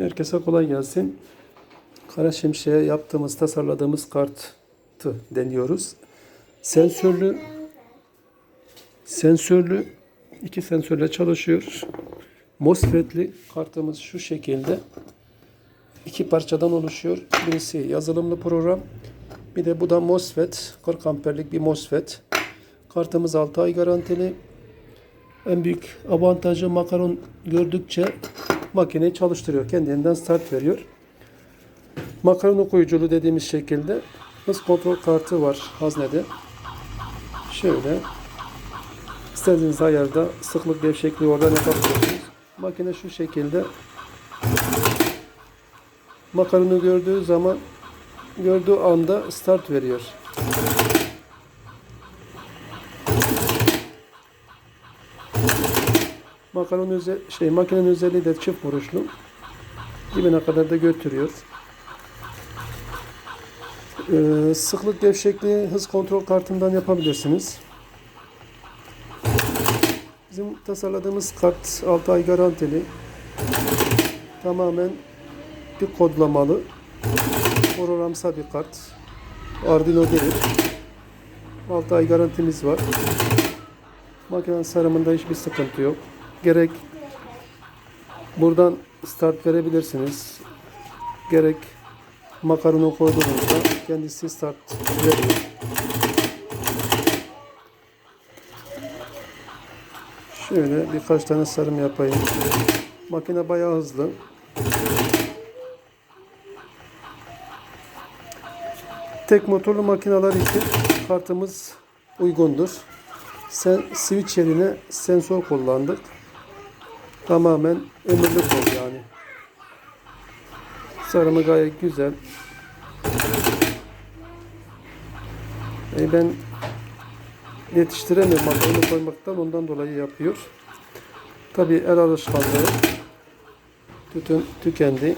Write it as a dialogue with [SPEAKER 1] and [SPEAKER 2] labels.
[SPEAKER 1] Herkese kolay gelsin. Kara Şimşek'e yaptığımız, tasarladığımız kartı deniyoruz. Sensörlü sensörlü iki sensörle çalışıyor. MOSFET'li kartımız şu şekilde. iki parçadan oluşuyor. Birisi yazılımlı program. Bir de bu da MOSFET. 40 amperlik bir MOSFET. Kartımız 6 ay garantili. En büyük avantajı makaron gördükçe makineyi çalıştırıyor. Kendinden start veriyor. Makaron okuyuculu dediğimiz şekilde hız kontrol kartı var haznede. Şöyle istediğiniz ayarda sıklık gevşekliği oradan yapabiliyorsunuz. Makine şu şekilde makaronu gördüğü zaman gördüğü anda start veriyor. Makaron özel, şey makinenin özelliği de çift vuruşlu. Dibine kadar da götürüyor. Ee, sıklık gevşekliği hız kontrol kartından yapabilirsiniz. Bizim tasarladığımız kart 6 ay garantili. Tamamen bir kodlamalı. Programsal bir kart. Arduino değil. 6 ay garantimiz var. Makinenin sarımında hiçbir sıkıntı yok. Gerek buradan start verebilirsiniz. Gerek makaronu koyduğunuzda kendisi start veriyor. Şöyle birkaç tane sarım yapayım. Makine bayağı hızlı. Tek motorlu makineler için kartımız uygundur. Sen switch yerine sensör kullandık. Tamamen ömürlük oldu yani. Sarımı gayet güzel. E ben yetiştiremiyorum makaronu koymaktan ondan dolayı yapıyor. Tabi el alışkanlığı tütün tükendi.